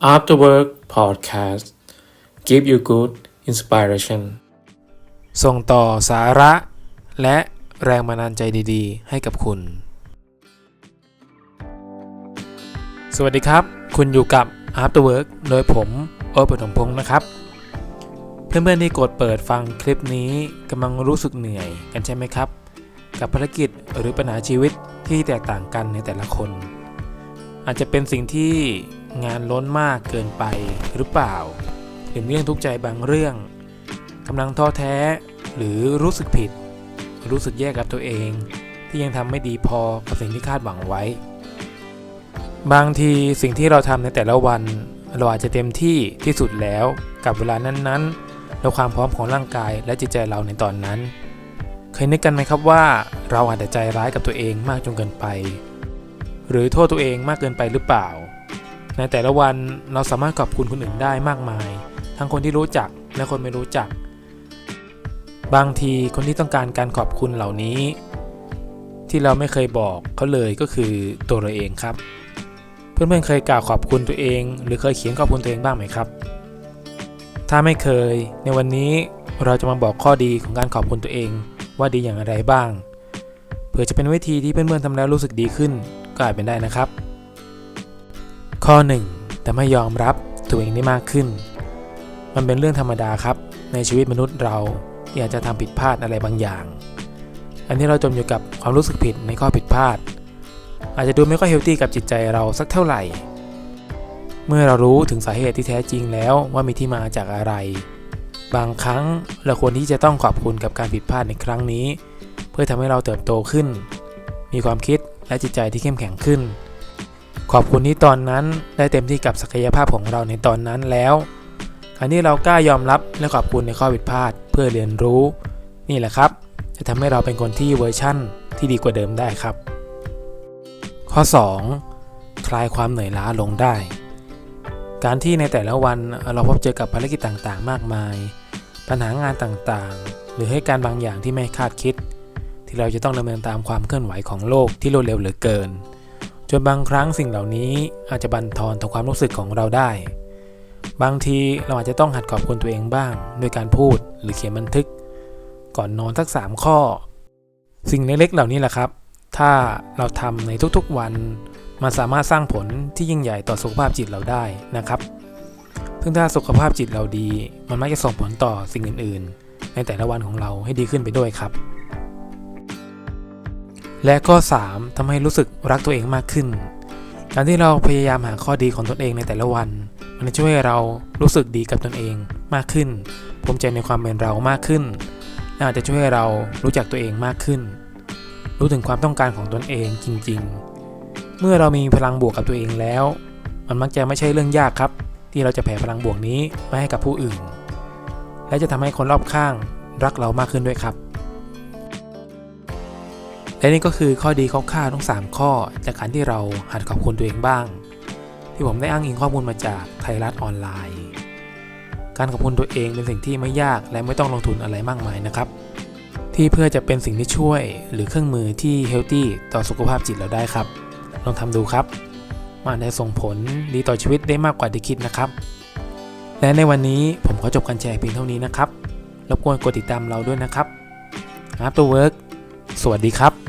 After Work Podcast Give you good inspiration ส่งต่อสาระ และแรงบันดาลใจดีๆ ให้กับคุณ สวัสดีครับ คุณอยู่กับ After Work โดยผมโอ๊ตปฐมพงศ์นะครับ เพื่อนๆที่กดเปิดฟังคลิปนี้กำลังรู้สึกเหนื่อยกันใช่ไหมครับ กับภารกิจหรือปัญหาชีวิตที่แตกต่างกันในแต่ละคน อาจจะเป็นสิ่งที่ งานล้นมากเกินไปหรือเปล่า หรือเรื่องทุกใจบางเรื่องกำลังท้อแท้หรือรู้สึกผิด รู้สึกแย่กับตัวเอง ที่ยังทำไม่ดีพอกับสิ่งที่คาดหวังไว้ บางทีสิ่งที่เราทำในแต่ละวันเราอาจจะเต็มที่ที่สุดแล้วกับเวลานั้นๆและความพร้อมของร่างกายและจิตใจเราในตอนนั้น เคยนึกกันไหมครับว่าเราอาจจะใจร้ายกับตัวเองมากจนเกินไป หรือโทษตัวเองมากเกินไปหรือเปล่า ในแต่ละวันเราสามารถขอบคุณคนอื่นได้มากมาย ทั้งคนที่รู้จักและคนไม่รู้จัก บางทีคนที่ต้องการการขอบคุณเหล่านี้ ที่เราไม่เคยบอกเขาเลยก็คือตัวเราเองครับ เพื่อนๆเคยกล่าวขอบคุณตัวเอง หรือเคยเขียนขอบคุณตัวเองบ้างไหมครับ ถ้าไม่เคย ในวันนี้เราจะมาบอกข้อดีของการขอบคุณตัวเอง ว่าดีอย่างไรบ้างเผื่อจะเป็นวิธีที่เพื่อนๆทำแล้วรู้สึกดีขึ้นก็อาจเป็นได้นะครับ ข้อ 1. แต่ไม่ยอมรับตัวเองได้มากขึ้น มันเป็นเรื่องธรรมดาครับ ในชีวิตมนุษย์เราที่อาจจะทำผิดพลาดอะไรบางอย่าง อันนี้เราจมอยู่กับความรู้สึกผิดในข้อผิดพลาด อาจจะดูไม่ค่อยเฮลตี้กับจิตใจเราสักเท่าไหร่ เมื่อเรารู้ถึงสาเหตุที่แท้จริงแล้วว่ามีที่มาจากอะไร บางครั้งเราควรที่จะต้องขอบคุณกับการผิดพลาดในครั้งนี้ เพื่อทำให้เราเติบโตขึ้น มีความคิดและจิตใจที่เข้มแข็งขึ้น ขอบคุณที่ตอนนั้นได้เต็มที่กับศักยภาพของเราในตอนนั้นแล้วการที่เรากล้ายอมรับและขอบคุณในข้อผิดพลาดเพื่อเรียนรู้ นี่แหละครับ จะทำให้เราเป็นคนที่เวอร์ชั่นที่ดีกว่าเดิมได้ครับ ข้อ 2. คลายความเหนื่อยล้าลงได้ การที่ในแต่ละวันเราพบเจอกับภารกิจต่างๆ มากมาย ปัญหางานต่างๆ หรือให้การบางอย่างที่ไม่คาดคิด ที่เราจะต้องดำเนินตามความเคลื่อนไหวของโลกที่รวดเร็วเหลือเกิน จนบางครั้งสิ่งเหล่านี้อาจจะบั่นทอนต่อความรู้สึกของเราได้ บางทีเราอาจจะต้องหัดขอบคุณตัวเองบ้าง ด้วยการพูดหรือเขียนบันทึก ก่อนนอนสัก 3 ข้อ สิ่งเล็กๆเหล่านี้แหละครับ ถ้าเราทำในทุกๆวันมันสามารถสร้างผลที่ยิ่งใหญ่ต่อสุขภาพจิตเราได้นะครับ ซึ่งถ้าสุขภาพจิตเราดี มันมักจะส่งผลต่อสิ่งอื่น ๆ ในแต่ละวันของเราให้ดีขึ้นไปด้วยครับ และข้อ3ทำให้รู้สึกรักตัวเองมากขึ้น การที่เราพยายามหาข้อดีของตนเองในแต่ละวัน มันจะช่วยให้เรารู้สึกดีกับตนเองมากขึ้น ภูมิใจในความเป็นเรามากขึ้น และอาจจะช่วยให้เรารู้จักตัวเองมากขึ้น รู้ถึงความต้องการของตนเองจริง ๆ เมื่อเรามีพลังบวกกับตัวเองแล้ว มันมักจะไม่ใช่เรื่องยากครับ ที่เราจะแผ่พลังบวกนี้ไปให้กับผู้อื่น และจะทำให้คนรอบข้างรักเรามากขึ้นด้วยครับ และนี่ก็คือข้อดีคร่าทั้ง 3 ข้อ จากการที่เราหัดขอบคุณตัวเองบ้าง ที่ผมได้อ้างอิงข้อมูลมาจากไทยรัฐออนไลน์ การขอบคุณตัวเองเป็นสิ่งที่ไม่ยากและไม่ต้องลงทุนอะไรมากมายนะครับ ที่เพื่อจะเป็นสิ่งที่ช่วยหรือเครื่องมือที่เฮลตี้ต่อสุขภาพจิตเราได้ครับ ลองทำดูครับ มันได้ส่งผลดีต่อชีวิตได้มากกว่าที่คิดนะครับ และในวันนี้ผมขอจบการแชร์เพียงเท่านี้นะครับรบกวนกดติดตามเราด้วยนะครับ After Work สวัสดีครับ